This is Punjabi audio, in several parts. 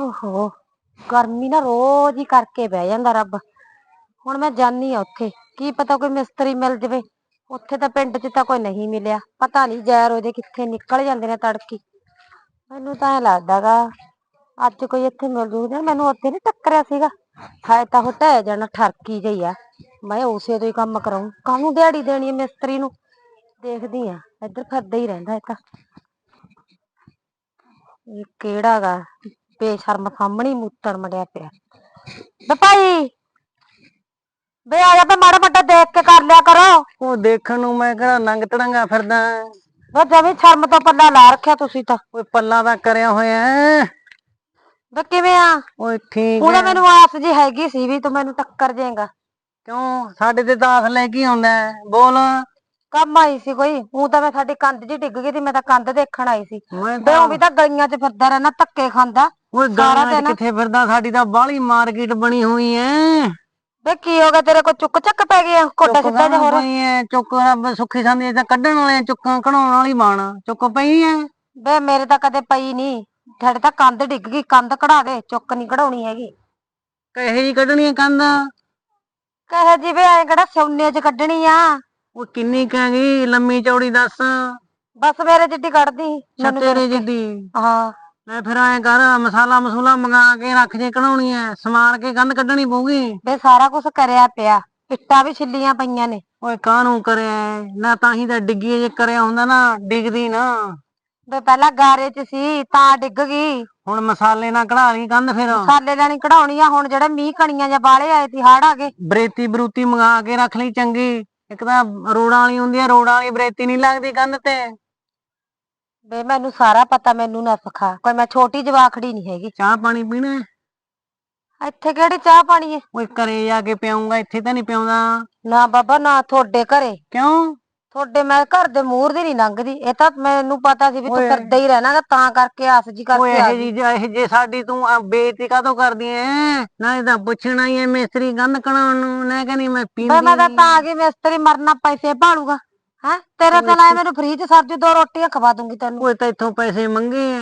ਓਹੋ, ਗਰਮੀ ਨਾ ਰੋਜ਼ ਹੀ ਕਰਕੇ ਬਹਿ ਜਾਂਦਾ ਰੱਬ। ਹੁਣ ਮੈਂ ਜਾਨੀ ਆ ਉੱਥੇ, ਕੀ ਪਤਾ ਕੋਈ ਮਿਸਤਰੀ ਮਿਲ ਜਵੇ। ਉੱਥੇ ਤਾਂ ਪਿੰਡ 'ਚ ਤਾਂ ਕੋਈ ਨਹੀਂ ਮਿਲਿਆ, ਪਤਾ ਨਹੀਂ ਜ਼ਹਿਰ ਉਹਦੇ ਕਿੱਥੇ ਨਿਕਲ ਜਾਂਦੇ ਨੇ ਤੜਕੀ। ਮੈਨੂੰ ਤਾਂ ਐ ਲੱਗਦਾਗਾ ਅੱਜ ਕੋਈ ਇੱਥੇ ਮਿਲ ਜੂਗਾ ਮੈਨੂੰ ਉੱਥੇ ਨਹੀਂ ਟੱਕਰਿਆ ਸੀਗਾ। ਹਾਏ ਤਾਂ ਉਹ ਢਹਿ ਜਾਣਾ, ਠਰਕੀ ਜਿਹੀ ਆ। ਮੈਂ ਉਸੇ ਤੋਂ ਹੀ ਕੰਮ ਕਰਾਉਂ, ਕਾਹਨੂੰ ਦਿਹਾੜੀ ਦੇਣੀ ਹੈ ਮਿਸਤਰੀ ਨੂੰ? ਦੇਖਦੀ ਆ, ਇੱਧਰ ਫਿਰਦਾ ਹੀ ਰਹਿੰਦਾ ਇਹ ਤਾਂ। ਇਹ ਕਿਹੜਾ ਗਾ? ਬੇਸ਼ਰਮ ਸਾਹਮਣੇ ਹੀ ਮੂਤਰ ਮੜਿਆ ਪਿਆ। ਬੇ ਭਾਈ ਬੇ ਆ ਜਾ ਬੇ ਮਾੜਾ ਮੋਟਾ ਦੇਖ ਕੇ ਕਰ ਲਿਆ ਕਰੋ। ਉਹ ਦੇਖਣ ਨੂੰ ਮੈਂ ਕਿਹੜਾ ਨੰਗ ਤੜੰਗਾ ਫਿਰਦਾ। ਬੇ ਜਮੀ ਸ਼ਰਮ ਤੋਂ ਪੱਲਾ ਲਾ ਰੱਖਿਆ ਤੁਸੀਂ ਤਾਂ। ਓਏ ਪੱਲਾ ਤਾਂ ਕਰਿਆ ਹੋਇਆ ਹੈ। ਬੇ ਕਿਵੇਂ ਆ? ਓਏ ਠੀਕ ਉਹਦਾ ਹੈ ਮੈਨੂੰ ਆਸ ਜੀ ਹੈਗੀ ਸੀ ਵੀ ਤੂੰ ਮੈਨੂੰ ਟੱਕਰ ਜਾਏਗਾ ਕਿਉਂ? ਸਾਡੇ ਤੇ ਤਾਂ ਆਸ ਲੈ ਕੇ ਆਉਂਦਾ ਹੈ। ਬੋਲ। ਕੰਮ ਆਈ ਸੀ ਕੋਈ? ਉਹ ਤਾਂ ਮੈਂ ਸਾਡੀ ਕੰਧ ਜੀ ਡਿੱਗ ਗਈ ਸੀ ਮੈਂ ਤਾਂ ਕੰਧ ਦੇਖਣ ਆਈ ਸੀ। ਮੈਂ ਬੇ ਉਹ ਵੀ ਤਾਂ ਗਲੀਆਂ 'ਚ ਫਿਰਦਾ ਰਹਿਣਾ ਧੱਕੇ ਖਾਂਦਾ। ਓਏ ਸਾਰਾ 'ਚ ਦਿਨ- ਕਿੱਥੇ ਫਿਰਦਾ ਸਾਡੀ ਤਾਂ ਬਾਹਲੀ ਮਾਰਕੀਟ ਬਣੀ ਹੋਈ ਐ। ਬੇ ਕੀ ਹੋ ਗਿਆ ਤੇਰੇ ਕੋਲ ਚੁੱਕ ਚੱਕ ਪੈ ਗਿਆ ਕੋਟਾ ਸਿੱਧਾ ਜਿਹਾ ਹੋਰ। ਪਈ ਐ? ਚੁੱਕ ਰੱਬ ਸੁੱਖੀ ਸੰਦੀ ਤਾਂ ਕੱਢਣ ਵਾਲੇ ਚੁੱਕਾਂ ਕਢਾਉਣ ਵਾਲੀ ਬਾਣ। ਚੁੱਕ ਪਈ ਐ? ਬੇ ਮੇਰੇ ਤਾਂ ਕਦੇ ਪਈ ਨਹੀਂ ਸਾਡੇ ਤਾਂ ਕੰਧ ਡਿੱਗ ਗਈ ਕੰਧ ਕਢਾ ਦੇ ਚੁੱਕ ਨਹੀਂ ਕਢਾਉਣੀ ਹੈਗੀ। ਕਹੇ ਜੀ ਕੱਢਣੀ ਐ ਕੰਧ? ਕਹੇ ਜਿਵੇਂ ਐ ਕਿਹੜਾ ਸੋਨੇ 'ਚ ਕੱਢਣੀ ਆ। ਉਹ ਕਿੰਨੀ ਕਹਾਂਗੀ ਲੰਮੀ ਚੌੜੀ ਦੱਸ। ਬਸ ਮੇਰੇ ਜਿੱਡੀ ਕੱਢਦੀ ਮੈਨੂੰ ਤੇਰੇ ਜਿੱਡੀ। ਹਾਂ। ਲੈ ਫਿਰ ਐਂ ਕਰ ਮਸਾਲਾ ਮਸੂਲਾ ਮੰਗਾ ਕੇ ਰੱਖ ਜੇ ਕਢਾਉਣੀ ਐ ਸਮਾਰ ਕੇ ਕੰਧ ਕੱਢਣੀ ਪਊਗੀ। ਬੇ ਸਾਰਾ ਕੁਝ ਕਰਿਆ ਪਿਆ ਇੱਟਾਂ ਵੀ ਛਿੱਲੀਆਂ ਪਈਆਂ ਨੇ। ਓਏ ਕਾਹਨੂੰ ਕਰਿਆ ਐ? ਨਾ ਤਾਂ ਹੀ ਤਾਂ ਡਿੱਗੀ ਜੇ ਕਰਿਆ ਹੁੰਦਾ ਨਾ ਡਿੱਗਦੀ ਨਾ। ਬੇ ਪਹਿਲਾਂ ਗਾਰੇ 'ਚ ਸੀ ਤਾਂ ਡਿੱਗ ਗਈ। ਹੁਣ ਮਸਾਲੇ ਨਾਲ ਕਢਾ ਲਈ ਕੰਧ ਫਿਰ। ਸਾਲੇ ਲੈਣੀ ਕਢਾਉਣੀ ਆ ਹੁਣ ਜਿਹੜੇ ਮੀਂਹ ਕਣੀਆਂ ਜਾਂ ਬਾਲੇ ਆਏ ਸੀ ਹੜ ਆ ਗਏ। ਬਰੇਤੀ ਬਰੂਤੀ ਮੰਗਾ ਕੇ ਰੱਖ ਲਈ ਚੰਗੀ। ਇੱਕ ਤਾਂ ਰੋੜਾਂ ਵਾਲੀ ਹੁੰਦੀ ਆ ਰੋੜਾਂ ਵਾਲੀ ਬਰੇਤੀ ਨਹੀਂ ਲੱਗਦੀ ਕੰਧ ਤੇ। ਬੇ ਮੈਨੂੰ ਸਾਰਾ ਪਤਾ ਮੈਨੂੰ ਨਾ ਸਿਖਾ। ਕੋਈ ਮੈਂ ਛੋਟੀ ਜਵਾਖੜੀ ਨਹੀਂ ਹੈਗੀ। ਚਾਹ ਪਾਣੀ ਪੀਣਾ ਹੈ? ਇੱਥੇ ਕਿਹੜੀ ਚਾਹ ਪਾਣੀ ਹੈ? ਓਏ ਘਰੇ ਜਾ ਕੇ ਪਿਆਉਂਗਾ ਇੱਥੇ ਤਾਂ ਨਹੀਂ ਪਿਆਉਂਦਾ। ਨਾ ਬਾਬਾ ਨਾ ਤੁਹਾਡੇ ਘਰੇ। ਕਿਉਂ? ਤੁਹਾਡੇ ਮੈਂ ਘਰ ਦੇ ਮੂਹਰ ਦੀ ਨਹੀਂ ਲੰਘਦੀ। ਇਹ ਤਾਂ ਮੈਨੂੰ ਪਤਾ ਸੀ ਵੀ ਤੂੰ ਓਏ। ਫਿਰਦਾ ਹੀ ਰਹਿਣਾ ਗਾ, ਤਾਂ ਕਰਕੇ ਆਸ ਜੀ ਓਏ ਕਰਕੇ ਆ ਇਹ ਗਈ। ਜੀ ਇਹ ਜੇ ਸਾਡੀ ਤੂੰ ਆਹ ਬੇਇੱਜ਼ਤੀ ਕਾਹਤੋਂ ਕਰਦੀ ਐ? ਨਾ ਇਹਦਾ ਪੁੱਛਣਾ ਹੀ ਐ ਮਿਸਤਰੀ ਗੰਦ ਕਣਾਉਣ ਨੂੰ। ਨਾ ਕਹਿੰਦੀ ਮੈਂ ਪੀਂਦੀ ਮੈਂ ਤਾਂ ਨੀ। ਤਾਂ ਆ ਗਈ ਮਿਸਤਰੀ ਮਰਨਾ ਪੈਸੇ ਭਾਲੂਗਾ। ਹੈ? ਤੇਰੇ ਤੇ ਲਾਏ ਮੈਨੂੰ ਫ੍ਰੀ ਚ ਸਰਜੂ ਦੋ ਰੋਟੀਆਂ ਖਵਾ ਦੂੰਗੀ ਤੈਨੂੰ। ਓਏ ਤਾਂ ਇੱਥੋਂ ਪੈਸੇ ਮੰਗੇ ਐ।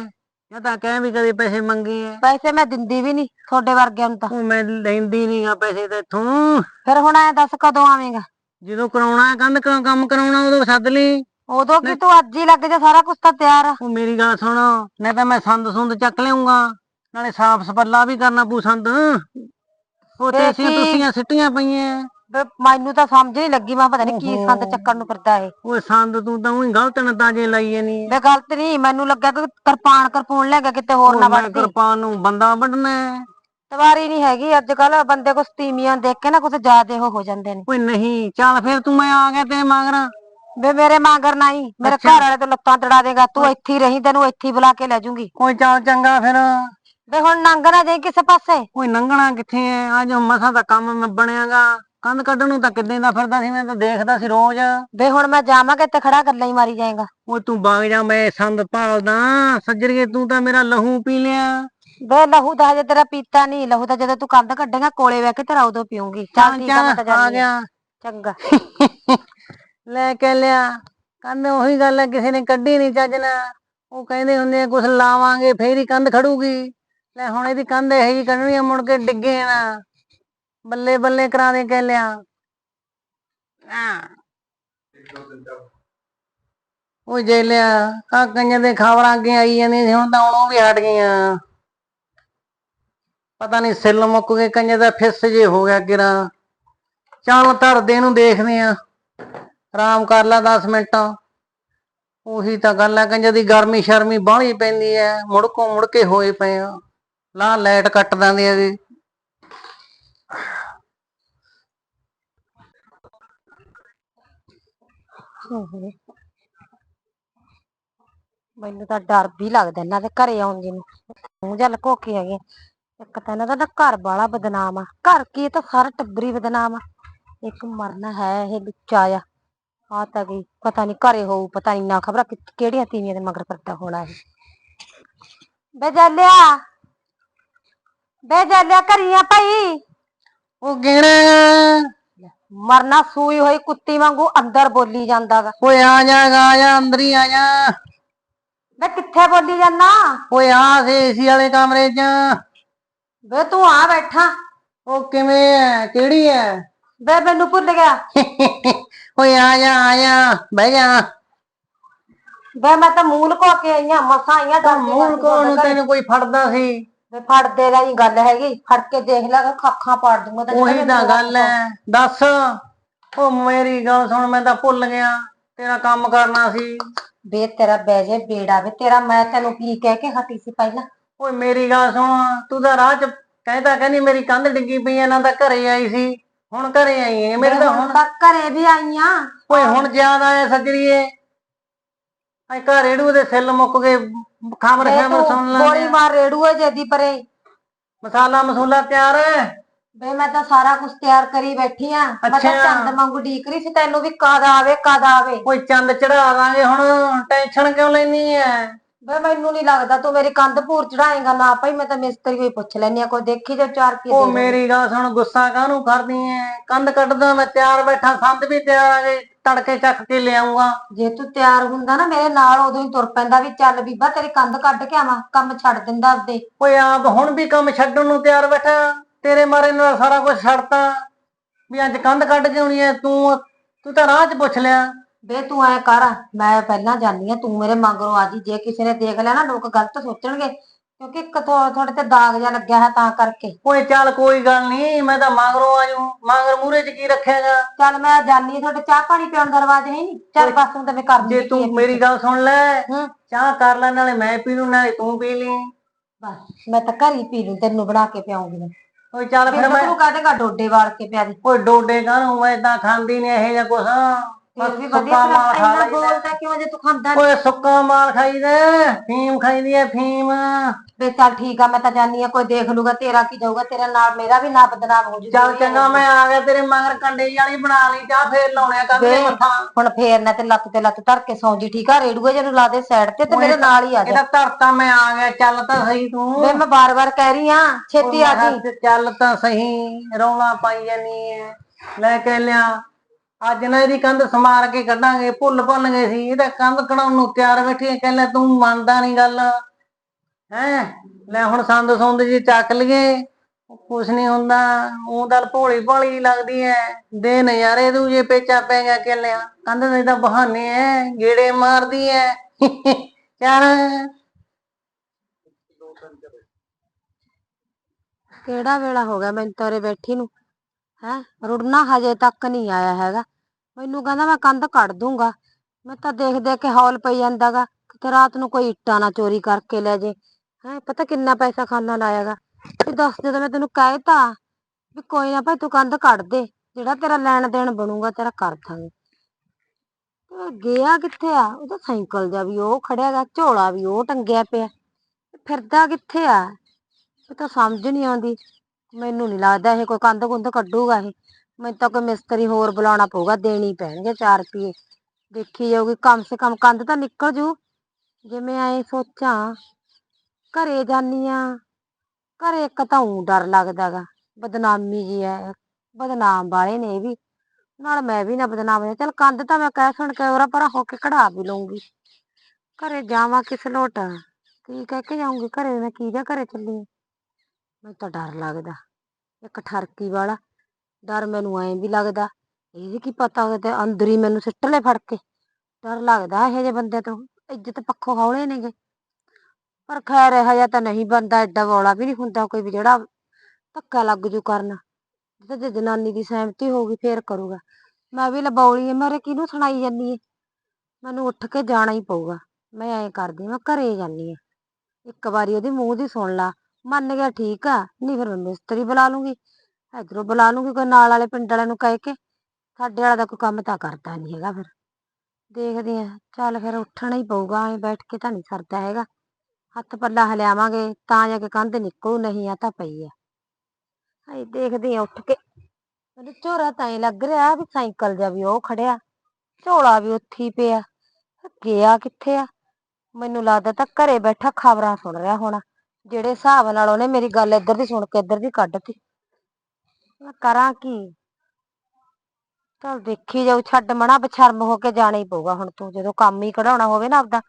ਜਾਂ ਤਾਂ ਕਹਿ ਵੀ ਕਦੇ ਪੈਸੇ ਮੰਗੇ ਐ। ਪੈਸੇ ਮੈਂ ਦਿੰਦੀ ਵੀ ਨਹੀਂ ਤੁਹਾਡੇ ਵਰਗਿਆਂ ਨੂੰ ਤਾਂ। ਉਹ ਮੈਂ ਲੈਂਦੀ ਨੀ ਆ ਪੈਸੇ ਤੇ ਇੱਥੋਂ। ਫਿਰ ਹੁਣ ਐ ਦੱਸ ਕਦੋਂ ਆਵੇਂਗਾ? ਜਦੋਂ ਕਰਾਉਣਾ ਹੈ ਕੰਧ ਕ- ਕੰਮ ਕਰਾਉਣਾ ਉਦੋਂ ਸੱਦ ਲਈ। ਉਦੋਂ ਕਿ ਤੂੰ ਅੱਜ ਹੀ ਲੱਗ ਜਾ ਸਾਰਾ ਕੁਝ ਤਾਂ ਤਿਆਰ ਆ। ਉਹ ਮੇਰੀ ਗੱਲ ਸੁਣ। ਨਹੀਂ ਤਾਂ ਮੈਂ ਸੰਦ ਸੁੰਦ ਚੱਕ ਲਿਆਉਂਗਾ। ਨਾਲੇ ਸਾਫ਼ ਸਪੱਲਾ ਵੀ ਕਰਨਾ ਪੂ ਸੰਦ। ਉਹ ਤੇ ਅਸੀਂ ਦੇਖੀ। ਤੁਸੀਆਂ ਸਿੱਟੀਆਂ ਪਈਆਂ ਮੈਨੂੰ ਤਾਂ ਸਮਝ ਨਹੀਂ ਲੱਗੀ ਮੈਂ ਪਤਾ ਨਹੀਂ ਕੀ ਸੰਦ ਚੱਕਣ ਨੂੰ ਫਿਰਦਾ ਇਹ। ਓਏ ਸੰਦ ਤੂੰ ਤਾਂ ਉਹੀ ਗਲਤ ਨਤਾਜੇ ਲਾਈ ਜਾਨੀ ਬੇ ਗਲਤ ਨਹੀਂ ਮੈਨੂੰ ਲੱਗਿਆ ਕਿ ਕਿਰਪਾਨ ਕਰਪੂਨ ਲੈ ਗਿਆ ਕਿਤੇ ਹੋਰ ਨਾ ਮੈਂ ਵੜਦੀ ਕਿਰਪਾਨ ਨੂੰ ਬੰਦਾ ਵੱਢਣਾ ਹੈ। ਤਵਾਰੀ ਨਹੀਂ ਹੈਗੀ ਅੱਜ ਕੱਲ ਬੰਦੇ ਕੋ ਸਤੀਮੀਆਂ ਦੇਖ ਕੇ ਨਾ ਕੁਝ ਜ਼ਿਆਦੇ ਉਹ ਹੋ ਜਾਂਦੇ ਨੇ। ਓਏ ਨਹੀਂ ਚੱਲ ਫਿਰ ਤੂੰ ਮੈਂ ਆ ਗਿਆ ਤੇਰੇ ਮਗਰ। ਵੇ ਮੇਰੇ ਮਾਂਗਰ ਨਹੀਂ ਮੇਰੇ। ਘਰ ਵਾਲੇ ਤੋਂ ਲੱਤਾਂ ਤੜਾ ਦੇਗਾ ਤੂੰ ਇੱਥੇ ਹੀ ਰਹੀਂ ਤੈਨੂੰ ਇੱਥੇ ਹੀ ਬੁਲਾ ਕੇ ਲੈ ਜਾਊਂਗੀ। ਕੋਈ ਚੱਲ ਚੰਗਾ ਫਿਰ। ਵੇ ਹੁਣ ਨੰਗ ਨਾ ਜਾਈ ਕਿਸੇ ਪਾਸੇ। ਓਏ ਲੰਘਣਾ ਕਿੱਥੇ ਐ ਅੱਜ ਮਸਾ ਦਾ ਕੰਮ ਮੈਂ ਬਣਿਆਗਾ। ਕੰਧ ਕੱਢਣ ਨੂੰ ਤਾਂ ਕਿੱਦਾਂ ਦਾ ਫਿਰਦਾ ਸੀ ਮੈਂ ਤਾਂ ਦੇਖਦਾ ਸੀ ਰੋਜ਼। ਵੇ ਹੁਣ ਮੈਂ ਜਾਵਾਂਗਾ ਇੱਥੇ ਖੜਾ ਗੱਲਾਂ ਹੀ ਮਾਰੀ ਜਾਏਗਾ। ਓਏ ਤੂੰ ਬਾਗ ਜਾ ਮੈਂ ਸੰਦ ਭਾਲਦਾ ਸੱਜਰੀਏ ਤੂੰ ਤਾਂ ਮੇਰਾ ਲਹੂ ਪੀ ਲਿਆ। ਵੇ ਲਹੂ ਦਾ ਹਜੇ ਤੇਰਾ ਪੀਤਾ ਨਹੀਂ ਲਹੂ ਤਾਂ ਜਦੋਂ ਤੂੰ ਕੰਧ ਕੱਢੇਗਾ ਕੋਲੇ ਬਹਿ ਕੇ ਤੇਰਾ ਉਦੋਂ ਪੀਉਂਗੀ ਚੱਲ ਠੀਕ ਆ ਮੈਂ ਤਾਂ ਚੱਲ ਆ ਜਾਂਦੀ ਆਂ। ਗਿਆ ਚੰਗਾ। ਲੈ ਕੇ ਲਿਆ। ਕੰਧ ਉਹੀ ਗੱਲ ਹੈ ਕਿਸੇ ਨੇ ਕੱਢੀ ਨਹੀਂ ਚੱਜ ਨਾਲ। ਉਹ ਕਹਿੰਦੇ ਹੁੰਦੇ ਆ ਕੁਛ ਲਾਵਾਂਗੇ ਫੇਰ ਹੀ ਕੰਧ ਖੜੂਗੀ। ਲੈ ਹੁਣ ਇਹਦੀ ਕੰਧ ਇਹੋ ਕੱਢਣੀ ਆ ਮੁੜ ਕੇ ਡਿੱਗੇ ਨਾ। ਬੱਲੇ ਬੱਲੇ ਕਰਾ ਦੇ ਕੇ ਲਿਆ। ਉਹ ਜੇ ਲਿਆ ਆ ਕੰਨਾਂ ਦੇ ਖਬਰਾਂ ਅੱਗੇ ਆਈ ਜਾਂਦੀਆਂ ਸੀ ਹੁਣ ਤਾਂ ਉਹ ਵੀ ਹਟ ਗਈਆਂ। ਪਤਾ ਨਹੀਂ ਸਿੱਲ ਮੁੱਕ ਗਏ ਕੰਨਾਂ ਦਾ ਫਿੱਸ ਜੇ ਹੋ ਗਿਆ ਕਿਰਾ ਚੱਲ ਧਰਦੇ ਨੂੰ ਦੇਖਦੇ ਆ ਆਰਾਮ ਕਰ ਲੈ 10 ਮਿੰਟ। ਉਹੀ ਤਾਂ ਗੱਲ ਹੈ ਕੰਜਾ ਦੀ ਗਰਮੀ ਸ਼ਰਮੀ ਬਾਹਲੀ ਪੈਂਦੀ ਐ ਮੁੜਕੋ ਮੁੜਕੇ ਹੋਏ ਪਏ ਆ। ਲਾ ਲਾਈਟ ਕੱਟ ਦਿੰਦੇ ਹੈਗੇ ਓਹੋ। ਮੈਨੂੰ ਤਾਂ ਡਰ ਵੀ ਲੱਗਦਾ ਇਹਨਾਂ ਦੇ ਘਰੇ ਆਉਣ ਜੀ ਨੂੰ। ਮੂੰਹ ਜਾ ਲੁਕੋ ਕੇ ਹੈਗੇ। ਇੱਕ ਤਾਂ ਇਹਨਾਂ ਦਾ ਨਾ ਘਰ ਵਾਲਾ ਬਦਨਾਮ ਆ। ਘਰ ਕੀ ਇਹ ਤਾਂ ਸਾਰਾ ਟੱਬਰੀ ਬਦਨਾਮ ਆ। ਇੱਕ ਮਰਨਾ ਹੈ ਇਹ ਲੁੱਚਾ ਆ ਆ ਤਾਂ ਗਈ ਪਤਾ ਨਹੀਂ ਘਰੇ ਹੋਊ, ਪਤਾ ਨਹੀਂ ਨਾ ਖਬਰਾਂ ਕਿਹੜੀਆਂ ਤੀਵੀਆਂ ਦੇ ਮਗਰ ਫਿਰਦਾ ਹੋਣਾ ਇਹ। ਬੇ ਜਾਲਿਆ ਬੇ ਜਾਲਿਆ ਘਰੀਆਂ ਭਾਈ। ਉਹ ਕਿਹੜਾ ਮਰਨਾ ਸੂਈ ਹੋਈ ਕੁੱਤੀ ਵਾਂਗੂ ਅੰਦਰ ਬੋਲੀ ਜਾਂਦਾਗਾ। ਓਏ ਆ ਜਾ ਆ ਜਾ ਅੰਦਰ ਹੀ ਆ ਜਾ। ਵੇ ਕਿੱਥੇ ਬੋਲੀ ਜਾਨਾ ਓਏ ਆ ਸੀ ਏਸੀ ਵਾਲੇ ਕਮਰੇ 'ਚ। ਵੇ ਤੂੰ ਆ ਬੈਠਾ। ਉਹ ਕਿਵੇਂ ਐ? ਕਿਹੜੀ ਐ? ਵੇ ਮੈਨੂੰ ਭੁੱਲ ਗਿਆ। ਓਏ ਆ ਜਾ ਆ ਜਾ ਬਹਿ ਜਾ। ਵੇ ਮੈਂ ਤਾਂ ਮੂਲ ਕੋ ਕੇ ਆਈਆਂ ਮਸਾਂ ਆਈਆਂ ਤਾਂ ਡਰਦੇ ਮੂਲ ਕੋਲ ਨੂੰ ਤੈਨੂੰ ਕੋਈ ਫੜਦਾ ਸੀ। ਵੇ ਫੜਦੇ ਦਾ ਹੀ ਗੱਲ ਹੈਗੀ ਫੜ ਕੇ ਦੇਖ ਲੈ ਖਾਖਾਂ ਪਾੜ ਦੂੰਗਾ ਤਾਂ ਉਹੀ ਤਾਂ ਗੱਲ ਐ ਦੱਸ। ਉਹ ਮੇਰੀ ਗੱਲ ਸੁਣ ਮੈਂ ਤਾਂ ਭੁੱਲ ਗਿਆ। ਤੇਰਾ ਕੰਮ ਕਰਨਾ ਸੀ। ਵੇ ਤੇਰਾ ਬੈਜੇ ਬੇੜਾ ਵੇ ਤੇਰਾ ਮੈਂ ਤੈਨੂੰ ਕੀ ਕਹਿ ਕੇ ਹਟੀ ਸੀ ਪਹਿਲਾਂ? ਓਏ ਮੇਰੀ ਗੱਲ ਸੁਣ ਤੂੰ ਤਾਂ ਰਾਹ 'ਚ ਕਹਿੰਦਾ ਕਹਿੰਦੀ ਮੇਰੀ ਕੰਧ ਡਿੱਗੀ ਪਈ ਐ ਨਾ ਤਾਂ ਘਰੇ ਆਈ ਸੀ। ਹੁਣ ਘਰੇ ਆਈ ਐ ਮੇਰੇ ਤਾਂ ਹੁਣ ਤਾਂ ਘਰੇ ਵੀ ਆਈਆਂ ਓਏ ਹੁਣ ਯਾਦ ਆਇਆ ਸੱਜਰੀਏ। ਐ ਘਰ ਰੇੜੂ ਦੇ ਸੈੱਲ ਮੁੱਕ ਗਏ। ਖਬਰ ਵੇ ਖਬਰ ਸੁਣ ਗੋਲੀ ਲੈ ਮਾਰ ਰੇੜੂਏ ਜੇਦੀ ਪਰੇ। ਮਸਾਲਾ ਮਸੂਲਾ ਤਿਆਰ ਹੈ ਵੇ ਮੈਂ ਤਾਂ ਸਾਰਾ ਕੁਝ ਤਿਆਰ ਕਰੀ ਬੈਠੀ ਆ। ਮੈਂ ਤਾਂ। ਚੰਦ ਵਾਂਗੂ ਡੀਕ ਰਹੀ ਸੀ ਤੈਨੂੰ ਵੀ ਕਦ ਆਵੇ ਕਦ ਆਵੇ। ਓਏ ਚੰਦ ਚੜਾ ਦਾਂਗੇ ਹੁਣ ਟੈਨਸ਼ਨ ਕਿਉਂ ਲੈਣੀ ਐ ਵੇ ਮੈਨੂੰ ਨਹੀਂ ਲੱਗਦਾ ਤੂੰ ਮੇਰੀ ਕੰਧ ਭੂਰ ਚੜਾਏਗਾ ਨਾ ਭਾਈ ਮੈਂ ਤਾਂ ਮਿਸਤਰੀ ਕੋਈ ਪੁੱਛ ਲੈਣੀ ਆ ਕੋਈ ਦੇਖੀ ਜੋ ਚਾਰ ਪੀਏ ਉਹ। ਮੇਰੀ ਗੱਲ ਸੁਣ ਗੁੱਸਾ ਕਾਹਨੂੰ ਕਰਦੀ ਐ? ਕੰਧ ਕੱਢਦਾ ਮੈਂ ਤਿਆਰ ਬੈਠਾ ਸੰਦ ਵੀ ਤਿਆਰ ਆ ਤੜਕੇ ਚੱਕ ਕੇ ਲਿਆਉਂਗਾ ਜੇ ਤੂੰ ਤਿਆਰ ਹੁੰਦਾ ਨਾ ਮੇਰੇ ਨਾਲ ਉਦੋਂ ਹੀ ਤੁਰ ਪੈਂਦਾ ਵੀ ਚੱਲ ਬੀਬਾ ਤੇਰੀ ਕੰਧ ਕੱਢ ਕੇ ਆਵਾਂ ਕੰਮ ਛੱਡ ਦਿੰਦਾ ਆਪਦੇ। ਓਏ ਆਪ ਹੁਣ ਵੀ ਕੰਮ ਛੱਡਣ ਨੂੰ ਤਿਆਰ ਬੈਠਾ ਤੇਰੇ ਮਾਰੇ ਨਾਲ ਸਾਰਾ ਕੁਝ ਛੱਡਤਾ। ਵੀ ਅੱਜ ਕੰਧ ਕੱਢ ਕੇ ਆਉਣੀ ਐ ਤੂੰ ਤੂੰ ਤਾਂ ਰਾਹ 'ਚ ਪੁੱਛ ਲਿਆ। ਵੇ ਤੂੰ ਐ ਕਰ ਮੈਂ ਪਹਿਲਾਂ ਜਾਨੀ ਆ ਤੂੰ ਮੇਰੇ ਮਗਰੋਂ ਆ ਜੀ। ਜੇ ਕਿਸੇ ਨੇ ਦੇਖ ਲਿਆ ਨਾ ਲੋਕ ਗਲਤ ਸੋਚਣਗੇ ਕਿਉਂਕਿ ਇੱਕ ਥੋ- ਤੁਹਾਡੇ ਤੇ ਦਾਗ ਜਿਹਾ ਲੱਗਿਆ ਹੈ ਤਾਂ ਕਰਕੇ। ਓਏ ਚੱਲ ਕੋਈ ਗੱਲ ਨਹੀਂ ਮੈਂ ਤਾਂ ਮੰਗਰੋਂ ਆਜੂ ਮੰਗਰ ਮੂਰੇ 'ਚ ਕੀ ਰੱਖੇਗਾ ਚੱਲ ਮੈਂ ਜਾਨੀ ਆ ਤੁਹਾਡੇ ਚਾਹ ਪਾਣੀ ਪੀਉਣ ਦਾ ਰਵਾਜ ਹੈ ਨਹੀਂ ਚੱਲ ਬਸ ਹੁਣ ਤਾਂ ਮੈਂ ਕਰਦੀ ਜੇ ਤੂੰ ਮੇਰੀ ਗੱਲ ਸੁਣ ਲੈ। ਹੂੰ। ਚਾਹ ਕਰ ਲੈ ਨਾਲੇ ਮੈਂ ਪੀ ਲੂ ਨਾਲੇ ਤੂੰ ਪੀ ਲਈ। ਬਸ ਮੈਂ ਤਾਂ ਘਰ ਹੀ ਪੀ ਲੂੰ ਤੈਨੂੰ ਬਣਾ ਕੇ ਪਿਆਉਂਗੀ ਮੈਂ। ਓਏ ਚੱਲ ਫਿਰ ਫਿਰ ਮੈਂ ਤੂੰ ਕਾਹਦੇ ਕਾ ਡੋਡੇ ਵਾਲ ਕੇ ਪਿਆ ਦੀ? ਓਏ ਡੋਡੇ ਕਾਹਨੂੰ? ਮੈਂ ਤਾਂ ਖਾਂਦੀ ਨਹੀਂ ਇਹ ਜਿਹਾ ਕੁਛ। ਫਿਰ ਵੀ ਬਸ ਵਧੀਆ ਸੁੱਕਾ ਮਾਲ ਖਾ ਇੰਨਾ ਲਈਦਾ ਬੋਲਦਾ ਕਿਉਂ ਜੇ ਤੂੰ ਖਾਂਦਾ ਨੀ? ਓਏ ਸੁੱਕਾ ਮਾਲ ਖਾਈਦਾ ਫੀਮ ਖਾਈਦੀ ਐ ਫੀਮ। ਵੇ ਚੱਲ ਠੀਕ ਆ ਮੈਂ ਤਾਂ ਜਾਨੀ ਆ ਕੋਈ ਦੇਖ ਲੂਗਾ ਤੇਰਾ ਕੀ ਜਾਊਗਾ ਤੇਰੇ ਨਾਲ ਮੇਰਾ ਵੀ ਨਾ ਬਦਨਾਮ ਹੋ ਜੂਗਾ ਚੱਲ ਚੰਗਾ ਮੈਂ ਆ ਗਿਆ ਤੇਰੇ ਮਗਰ ਕੰਡੇ ਵਾਲੀ ਬਣਾ ਲਈ ਚਾਹ ਫੇਰ ਲਾਉਣਿਆ ਵੇ, ਮੱਥਾ। ਹੁਣ ਫੇਰ ਨਾ ਤੇ ਲੱਤ ਤੇ ਲੱਤ ਧਰ ਕੇ ਸੌਂ ਜੀ ਠੀਕ ਆ ਰੇੜੂਏ ਜਿਹਨੂੰ ਲਾ ਦੇ ਸਾਈਡ ਤੇ ਤੇ ਮੇਰੇ ਨਾਲ ਹੀ ਆ ਜਾ। ਇਹਦਾ ਧਰਤਾ ਮੈਂ ਆ ਗਿਆ ਚੱਲ ਤਾਂ ਸਹੀ ਤੂੰ। ਵੇ ਮੈਂ ਬਾਰ-ਬਾਰ ਕਹਿ ਰਹੀ ਆ ਛੇਤੀ ਆ ਜੀ ਜੀ। ਚੱਲ ਤਾਂ ਸਹੀ ਰੌਲਾ ਪਾਈ ਜਾਨੀ ਐ। ਲੈ ਕੇ ਲਿਆ। ਅੱਜ ਨਾ ਇਹਦੀ ਕੰਧ ਸਮਾਰ ਕੇ ਕੱਢਾਂਗੇ, ਭੁੱਲ ਭੁੱਲ ਗਏ ਸੀ। ਇਹਦਾ ਕੰਧ ਕਢਾਉਣ ਨੂੰ ਤਿਆਰ ਬੈਠੀ ਐ ਕਹਿੰਦਾ ਤੂੰ ਮੰਨਦਾ ਨਹੀਂ ਗੱਲ। ਹੈ? ਲੈ ਹੁਣ ਸੰਦ ਸੁੰਦ ਜੀ ਚੱਕ ਲਈਏ। ਕੁਛ ਨਹੀਂ ਹੁੰਦਾ। ਉਹ ਦਲ ਭੋਲੀ ਭਾਲੀ ਲੱਗਦੀ ਐ। ਦੇ ਨਜ਼ਾਰੇ ਤੂੰ ਜੇ ਪੇਚਾ ਪੈ ਗਿਆ ਕਿ ਲਿਆ ਕੰਧ ਦੇ ਤਾਂ ਬਹਾਨੇ ਐ, ਗੇੜੇ ਮਾਰਦੀ ਐ। ਚੱਲ ਕਿਹੜਾ ਵੇਲਾ ਹੋ ਗਿਆ ਮੈਨੂੰ ਤੋਰੇ ਬੈਠੀ ਨੂੰ। ਹੈ? ਰੁੜਨਾ ਹਜੇ ਤੱਕ ਨਹੀਂ ਆਇਆ ਹੈਗਾ। ਮੈਨੂੰ ਕਹਿੰਦਾ ਮੈਂ ਕੰਧ ਕੱਢ ਦੂੰਗਾ। ਮੈਂ ਤਾਂ ਦੇਖ ਦੇਖ ਕੇ ਹੌਲ ਪਈ ਜਾਂਦਾਗਾ ਕਿਤੇ ਰਾਤ ਨੂੰ ਕੋਈ ਇੱਟਾਂ ਨਾ ਚੋਰੀ ਕਰਕੇ ਲੈ ਜੇ। ਹੈ, ਪਤਾ ਕਿੰਨਾ ਪੈਸਾ ਖਾਨਾ ਲਾਇਆਗਾ। ਤੇ ਦੱਸ ਜਦੋਂ ਮੈਂ ਤੈਨੂੰ ਕਹਿ ਤਾ ਵੀ ਕੋਈ ਨਾ ਭਾਈ ਤੂੰ ਕੰਧ ਕੱਢ ਦੇ, ਜਿਹੜਾ ਤੇਰਾ ਲੈਣ ਦੇਣ ਬਣੂਗਾ ਤੇਰਾ ਕਰ ਦਾਂਗੇ। ਤੇ ਗਿਆ ਕਿੱਥੇ ਆ? ਉਹਦਾ ਸਾਈਕਲ ਜਿਹਾ ਵੀ ਉਹ ਖੜਿਆਗਾ, ਝੋਲਾ ਵੀ ਉਹ ਟੰਗਿਆ ਪਿਆ। ਫਿਰਦਾ ਕਿੱਥੇ ਆ? ਇਹ ਤਾਂ ਸਮਝ ਨਹੀਂ ਆਉਂਦੀ। ਮੈਨੂੰ ਨਹੀਂ ਲੱਗਦਾ ਇਹ ਕੋਈ ਕੰਧ ਕੁੰਧ ਕੱਢੂਗਾ ਇਹ। ਮੈਨੂੰ ਤਾਂ ਕੋਈ ਮਿਸਤਰੀ ਹੋਰ ਬੁਲਾਉਣਾ ਪਊਗਾ, ਦੇਣੀ ਪੈਣਗੇ 4 ਰੁਪਏ। ਦੇਖੀ ਜਾਊਗੀ, ਕਮ ਸੇ ਕਮ ਕੰਧ ਤਾਂ ਨਿਕਲ ਜੂ। ਜਿਵੇਂ ਐ ਸੋਚਾਂ, ਘਰੇ ਜਾਨੀ ਆ, ਘਰੇ ਇੱਕ ਤਾਂ ਊਂ ਡਰ ਲੱਗਦਾਗਾ ਬਦਨਾਮੀ ਜੀ ਐ, ਬਦਨਾਮ ਵਾਲੇ ਨੇ ਇਹ ਵੀ। ਨਾਲ ਮੈਂ ਵੀ ਨਾ ਬਦਨਾਮ ਹੋ ਚਲ ਕੰਧ ਤਾਂ ਮੈਂ ਕਹਿ ਸੁਣ ਕੇ ਉਹਰਾ ਪਰਾਂ ਹੋ ਕੇ ਕਢਾ ਵੀ ਲਊਂਗੀ। ਘਰੇ ਜਾਵਾਂ ਕਿਸ ਲੋਟ, ਕੀ ਕਹਿ ਕੇ ਜਾਊਂਗੀ ਘਰੇ, ਮੈਂ ਕੀ ਜਾ ਘਰੇ ਚੱਲੀ ਆਂ? ਤਾਂ ਡਰ ਲੱਗਦਾ, ਇੱਕ ਠਰਕੀ ਵਾਲਾ। ਡਰ ਮੈਨੂੰ ਐਂ ਵੀ ਲੱਗਦਾ, ਇਹ ਵੀ ਕੀ ਪਤਾ ਉਹਦੇ ਅੰਦਰ ਹੀ ਮੈਨੂੰ ਸਿੱਟ ਲੈ ਫੜ ਕੇ। ਡਰ ਲੱਗਦਾ ਇਹੋ ਜਿਹੇ ਬੰਦੇ ਤੋਂ, ਇੱਜ਼ਤ ਪੱਖੋਂ ਹੌਲੇ ਨੇਗੇ। ਪਰ ਖੈਰ ਇਹੋ ਜਿਹਾ ਤਾਂ ਨਹੀਂ ਬੰਦਾ ਐਡਾ ਬੋਲਾ ਵੀ ਨਹੀਂ ਹੁੰਦਾ ਕੋਈ ਵੀ ਜਿਹੜਾ ਧੱਕਾ ਲੱਗ ਜੂ ਕਰਨ। ਤੇ ਜੇ ਜਨਾਨੀ ਦੀ ਸਹਿਮਤੀ ਹੋਊਗੀ ਫੇਰ ਕਰੂਗਾ। ਮੈਂ ਵੀ ਲਬੌਲੀ ਐ ਮੇਰੇ ਕਿਹਨੂੰ ਸੁਣਾਈ ਜਾਂਦੀ ਏ? ਮੈਨੂੰ ਉੱਠ ਕੇ ਜਾਣਾ ਹੀ ਪਊਗਾ। ਮੈਂ ਐਂ ਕਰਦੀ ਮੈਂ ਘਰੇ ਜਾਨੀ ਆ। ਇੱਕ ਵਾਰੀ ਉਹਦੇ ਮੂੰਹ ਦੀ ਸੁਣ ਲਾ। ਮੰਨ ਗਿਆ ਠੀਕ ਆ, ਨਹੀਂ ਫਿਰ ਮੈਂ ਮਿਸਤਰੀ ਬੁਲਾ ਲੂੰਗੀ। ਇਧਰੋਂ ਬੁਲਾ ਲੂੰਗੀ ਕੋਈ ਨਾਲ ਵਾਲੇ ਪਿੰਡ ਵਾਲਿਆਂ ਨੂੰ ਕਹਿ ਕੇ, ਸਾਡੇ ਵਾਲਾ ਦਾ ਕੋਈ ਕੰਮ ਤਾਂ ਕਰਦਾ ਨਹੀਂ ਹੈਗਾ ਫਿਰ। ਦੇਖਦੇ ਆ, ਚੱਲ ਫਿਰ ਉੱਠਣਾ ਹੀ ਪਊਗਾ, ਐਂ ਬੈਠ ਕੇ ਤਾਂ ਨਹੀਂ ਸਰਦਾ ਹੈਗਾ। ਹੱਥ ਪੱਲਾ ਹਲਿਆਵਾਂਗੇ ਤਾਂ ਜਾ ਕੇ ਕੰਧ ਨਿਕਲੂ, ਨਹੀਂ ਆ ਤਾਂ ਪਈ ਆ। ਹਾਏ, ਦੇਖਦੇ ਆ ਉੱਠ ਕੇ। ਮੈਨੂੰ ਝੋਰਾ ਤਾਂ ਹੀ ਲੱਗ ਰਿਹਾ ਵੀ ਸਾਈਕਲ ਜਾ ਵੀ ਉਹ ਖੜਿਆ, ਝੋਲਾ ਵੀ ਉੱਥੇ ਹੀ ਪਿਆ। ਗਿਆ ਕਿੱਥੇ ਆ? ਮੈਨੂੰ ਲੱਗਦਾ ਤਾਂ ਘਰੇ ਬੈਠਾ ਖਬਰਾਂ ਸੁਣ ਰਿਹਾ ਹੋਣਾ, ਜਿਹੜੇ ਹਿਸਾਬ ਨਾਲ ਉਹਨੇ ਮੇਰੀ ਗੱਲ ਇੱਧਰ ਦੀ ਸੁਣ ਕੇ ਇੱਧਰ ਦੀ ਕੱਢਤੀ। ਮੈਂ ਕਰਾਂ ਕੀ? ਚਲ ਦੇਖੀ ਜਾਊ, ਛੱਡ ਮਣਾ ਬਸ਼ਰਮ ਹੋ ਕੇ ਜਾਣਾ ਹੀ ਪਊਗਾ ਹੁਣ ਤੂੰ। ਜਦੋਂ ਕੰਮ ਹੀ ਕਢਾਉਣਾ ਹੋਵੇ ਨਾ ਆਪਦਾ,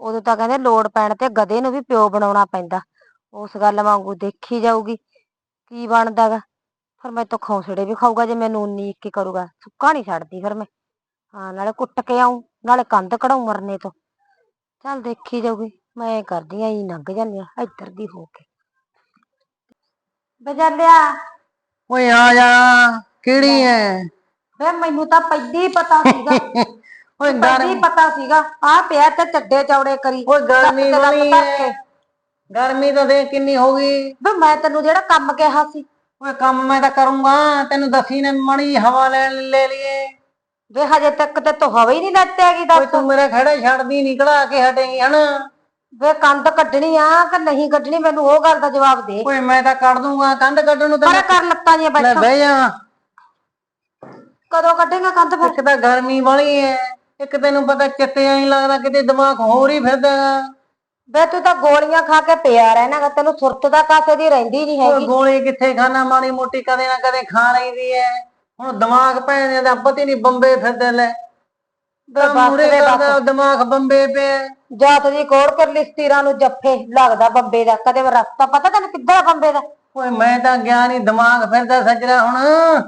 ਉਦੋਂ ਤਾਂ ਕਹਿੰਦੇ ਲੋੜ ਪੈਣ ਤੇ ਗਧੇ ਨੂੰ ਵੀ ਪਿਓ ਬਣਾਉਣਾ ਪੈਂਦਾ। ਉਸ ਗੱਲ ਵਾਂਗੂ ਦੇਖੀ ਜਾਊਗੀ, ਕੀ ਬਣਦਾਗਾ। ਫਿਰ ਮੈਂ ਤਾਂ ਖੌਸੜੇ ਵੀ ਖਾਊਗਾ ਜੇ ਮੈਨੂੰ ਉਨੀ ਇੱਕੀ ਕਰੂਗਾ। ਸੁੱਕਾ ਨਹੀਂ ਛੱਡਦੀ ਫਿਰ ਮੈਂ। ਹਾਂ, ਨਾਲੇ ਕੁੱਟ ਕੇ ਆਉਂ ਨਾਲੇ ਕੰਧ ਕਢਾਉ ਮਰਨੇ ਤੋਂ। ਚੱਲ ਦੇਖੀ ਜਾਊਗੀ, ਮੈਂ ਕਰਦੀ ਆਂ ਹੀ ਲੰਘ ਜਾਂਦੀ ਆ, ਇੱਧਰ ਦੀ ਹੋ ਕੇ। ਬਜਾਲਿਆ ਓਏ ਆ ਜਾ ਕਿਹੜੀ ਐ? ਵੇ ਮੈਨੂੰ ਤਾਂ ਪਹਿਲੀ ਪਤਾ ਸੀਗਾ। ਓਏ ਪਹਿਲੀ ਗਰਮੀ। ਹੀ ਪਤਾ ਸੀਗਾ। ਆ ਪਿਆ ਤੇ ਚੱਡੇ ਚੌੜੇ ਕਰੀ। ਓਏ ਗਰਮੀ ਲੱਤ ਤੇ ਐ ਕੇ। ਗਰਮੀ ਤਾਂ ਦੇਖ ਕਿੰਨੀ ਹੋ ਗਈ। ਵੇ ਮੈਂ ਤੈਨੂੰ ਜਿਹੜਾ ਕੰਮ ਕਿਹਾ ਸੀ। ਓਏ ਕੰਮ ਮੈਂ ਤਾਂ ਕਰੂੰਗਾ ਤੈਨੂੰ ਦੱਸੀ ਨੇ ਮਣੀ ਹਵਾ ਲੈਣ ਲੈ ਲਈਏ। ਵੇ ਹਜੇ ਤੱਕ ਤੇ ਤੂੰ ਹਵਾ ਹੀ ਨਹੀਂ ਲੱਤੇ ਹੈਗੀ ਓਏ ਦੱਸ ਤੂੰ ਮੇਰਾ ਖੜਾ ਛੱਡਦੀ ਨਿਕਲਾ ਕੇ ਹਟੇਗੀ ਹਨਾ? ਵੇ ਕੰਧ ਕੱਢਣੀ ਆ ਕਿ ਨਹੀਂ ਕੱਢਣੀ ਮੈਨੂੰ ਉਹ ਗੱਲ ਦਾ ਜਵਾਬ ਦੇ। ਓਏ ਮੈਂ ਤਾਂ ਕੱਢ ਦੂੰਗਾ ਕੰਧ ਕੱਢਣ ਨੂੰ ਪਰ ਤਾਂ ਕਰ ਲੱਤਾਂ ਦੀਆਂ ਬੈਠਾ। ਬਹਿ ਜਾ। ਕਦੋਂ ਕੱਢੇਗਾ ਕੰਧ ਫਿਰ? ਇੱਕ ਤਾਂ ਗਰਮੀ ਵਾਲੀ ਐ ਇੱਕ ਤੈਨੂੰ ਪਤਾ ਚਿੱਤੇ ਐਂ ਲੱਗਦਾ ਕਿਤੇ ਦਿਮਾਗ ਹੋਰ ਹੀ ਫਿਰਦਾ। ਵੇ ਤੂੰ ਤਾਂ ਗੋਲੀਆਂ ਖਾ ਕੇ ਪਿਆ ਰਹਿਣਾਗਾ ਤੈਨੂੰ ਸੁਰਤ ਦਾ ਕਾਸੇ ਦੀ ਰਹਿੰਦੀ ਨਹੀਂ ਓਏ ਹੈਗੀ। ਗੋਲੀ ਕਿੱਥੇ ਖਾਣਾ ਮਾੜੀ ਮੋਟੀ ਕਦੇ ਨਾ ਕਦੇ ਖਾ ਲਈਦੀ ਐ। ਹੁਣ ਦਿਮਾਗ ਭੈਣ ਦਾ ਪਤੀ ਨਹੀਂ ਬੰਬੇ ਫਿਰਦੇ ਲੈ। ਵੇ ਬਸ ਮੂਰੇ ਵੇ ਬਸ। ਕਰਦਾ ਦਿਮਾਗ ਬੰਬੇ ਪਿਆ। ਜਾਤ ਦੀ ਕੋੜ ਕਰ ਲਿਸਤੀਰਾਂ ਨੂੰ ਜੱਫੇ ਲੱਗਦਾ ਬੰਬੇ ਦਾ ਕਦੇ ਰਸਤਾ ਪਤਾ ਤੈਨੂੰ ਕਿੱਧਰ ਬੰਬੇ ਦਾ? ਓਏ ਮੈਂ ਤਾਂ ਗਿਆ ਨਹੀਂ ਦਿਮਾਗ ਫਿਰਦਾ ਸੱਜਣਾ ਹੁਣ।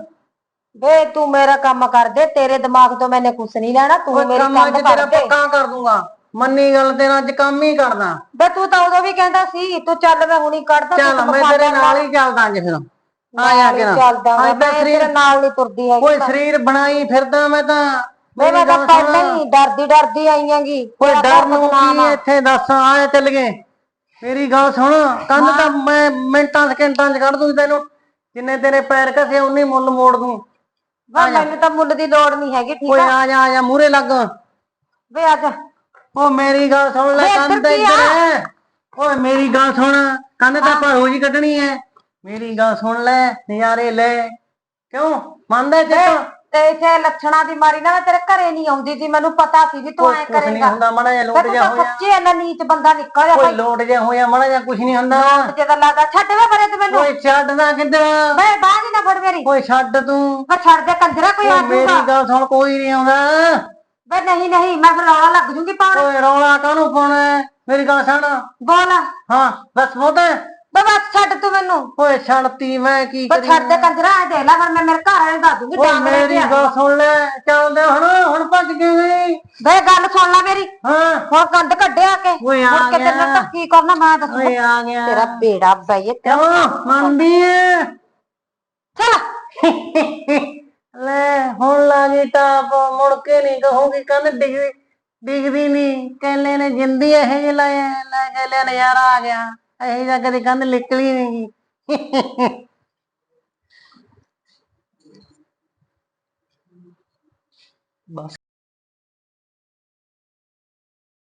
ਵੇ ਤੂੰ ਮੇਰਾ ਕੰਮ ਕਰ ਦੇ ਤੇਰੇ ਦਿਮਾਗ ਤੋਂ ਮੈਨੇ ਕੁਛ ਨਹੀਂ ਲੈਣਾ ਤੂੰ ਮੇਰੀ ਕੰਮ ਕੰਮ ਅੱਜ ਕਰ ਤੇਰਾ ਦੇ। ਪੱਕਾ ਕਰ ਦੂੰਗਾ। ਮੰਨੀ ਗੱਲ ਤੇਰਾ ਅੱਜ ਕੰਮ ਹੀ ਕਰਦਾ ਵੇ ਤੂੰ ਤਾਂ ਉਦੋਂ ਵੀ ਕਹਿੰਦਾ ਸੀ ਤੂੰ ਚੱਲ ਮੈਂ ਹੁਣੀ ਕੱਢਦਾ ਤੂੰ ਚੱਲ ਤਾਂ ਮੈਂ ਤੇਰੇ ਨਾਲ ਹੀ ਚੱਲਦਾ ਅੱਜ ਫਿਰ। ਆ ਜਾ ਨਾਲ ਹੀ ਕੇ ਨਾ ਚੱਲਦਾ ਅੱਜ ਮੈਂ ਤੇਰੇ ਨਾਲ ਨਹੀਂ ਤੁਰਦੀ ਹੈਗੀ ਓਏ ਸਰੀਰ ਬਣਾਈ ਫਿਰਦਾ ਮੈਂ ਤਾਂ। ਮੇਰੀ ਮੈਂ ਤਾਂ। ਪਹਿਲਾਂ ਹੀ ਡਰਦੀ ਡਰਦੀ ਆਈਆਂਗੀ ਓਏ ਡਰ ਨੂੰ ਕੀ ਇੱਥੇ ਦੱਸ ਆਏ ਚੱਲ ਗਏ। ਮੇਰੀ ਗੱਲ ਸੁਣ ਕੰਨ ਤਾਂ ਮੈਂ ਮਿੰਟਾਂ ਸਕਿੰਟਾਂ ਚ ਕੱਢ ਦੂੰ ਤੈਨੂੰ। ਜਿੰਨੇ ਤੇਰੇ ਪੈਰ ਘਸੇ ਉਨੀ ਮੁੱਲ ਮੋੜ ਦੂੰ। ਵਾ ਮੈਨੂੰ ਤਾਂ ਮੁੱਲ ਦੀ ਲੋੜ ਨਹੀਂ ਹੈਗੀ ਠੀਕ ਓਏ ਆ? ਜਾ ਆ ਜਾ ਮੂਰੇ ਲੱਗ। ਵੇ ਆ ਜਾ। ਓ ਮੇਰੀ ਗੱਲ ਸੁਣ ਲੈ ਕੰਨ ਤਾਂ ਇੱਧਰ ਓਏ ਮੇਰੀ ਗੱਲ ਸੁਣ ਕੰਨ ਤਾਂ ਆਪਾਂ ਰੋਜ਼ ਹੀ ਕੱਢਣੀ ਹੈ ਮੇਰੀ ਗੱਲ ਸੁਣ ਲੈ ਨਜ਼ਾਰੇ ਲੈ। ਕਿਉਂ? ਮੰਨਦਾ ਚੱਕ ਤੇ ਇੱਥੇ ਲੱਛਣਾ ਦੀ ਮਾਰੀ ਨਾ ਮੈਂ ਤੇਰੇ ਘਰੇ ਨਹੀਂ ਆਉਂਦੀ ਸੀ ਮੈਨੂੰ ਪਤਾ ਸੀ ਵੀ ਤੂੰ ਐ ਨਹੀਂ ਕਰੇਗਾ। ਹੁੰਦਾ ਮੜਾ ਜਿਹਾ ਵੇ ਲੋਟ ਤੂੰ ਜਾ ਤਾਂ ਹੋਇਆ। ਸੱਚੀ ਇੰਨਾ ਨੀਚ ਬੰਦਾ ਨਿਕਲ ਜਾ ਓਏ ਭਾਈ। ਲੋਟ ਜਾ ਹੋਇਆ ਮੜਾ ਜਿਹਾ ਕੁਛ ਨਹੀਂ ਹੁੰਦਾ। ਜੇ ਤਾਂ ਲੱਗਦਾ। ਛੱਡ ਵੇ ਪਰੇ ਤੇ ਮੈਨੂੰ। ਓਏ ਛੱਡਦਾ ਕਿੱਧਰ ਵੇ ਬਾਹਰ ਹੀ ਨਾ ਫੜ ਮੇਰੀ। ਓਏ ਛੱਡ ਤੂੰ। ਮੈਂ ਛੱਡ ਦੇ ਕੰਜਰਾ ਕੋਈ ਆ ਓਏ ਮੇਰੀ ਜਾਊਗਾ ਗੱਲ ਸੁਣ ਕੋਈ ਨਹੀਂ ਆਉਂਦਾ। ਵੇ ਨਹੀਂ ਨਹੀਂ ਮੈਂ ਫਿਰ ਰੌਲਾ ਲੱਗ ਜੂਗੀ ਪਾਉਣ। ਓਏ ਰੌਲਾ ਕਾਹਨੂੰ ਪਾਉਣਾ? ਹੈ? ਮੇਰੀ ਗੱਲ ਸੁਣ। ਬੋਲ। ਹਾਂ ਬਸ ਬਹੁਤ। ਵੇ ਬਸ ਛੱਡ ਤੂੰ ਮੈਨੂੰ। ਓਏ ਛੱਡਤੀ ਮੈਂ ਕੀ ਕਰੀ ਛੱਡ ਦੇ ਕੰਜਰਾ ਐ ਦੇਖ ਲੈ ਮੈਂ ਮੇਰੇ ਘਰ ਵਾਲੇ ਦੱਸ ਦੂੰਗੀ ਓਏ ਡਾਂਗ ਲੈ ਮੇਰੀ ਗੱਲ ਸੁਣ ਲੈ ਚੱਲਦੇ ਹੁਣ ਹੁਣ ਭੱਜ ਗਈ ਵੇ ਗੱਲ ਸੁਣ ਲੈ ਮੇਰੀ। ਹਾਂ। ਹੁਣ ਕੰਧ ਕੱਢਿਆ ਕੇ? ਓਏ ਆ ਮੁੜ ਕੇ ਤੇਰੇ ਨਾਲ ਗਿਆ। ਤਾਂ ਕੀ ਕਰਨਾ ਮੈਂ ਦੱਸ। ਓਏ ਆ ਗਿਆ। ਤੇਰਾ ਬੇੜਾ ਬਈ ਕਿਉਂ? ਮੰਨਦੀ ਐ? ਚੱਲ। ਲੈ ਹੁਣ ਲਾਗੀ ਟਾਪ ਮੁੜ ਕੇ ਨਹੀਂ ਕਹੂਗੀ ਕੰਨ ਡਿੱਗਦੀ ਡਿੱਗਦੀ ਨਹੀਂ। ਕਹਿੰਦੇ ਨੇ ਜਿੰਦੀ ਇਹ ਜਿਹੇ ਲਾਇਆ ਲੈ ਕੇ ਲੈ ਨਜ਼ਾਰਾ ਆ ਗਿਆ। ਅਸੀਂ ਤਾਂ ਕਦੇ ਕੰਧ ਨਿਕਲੀ ਨਹੀਂ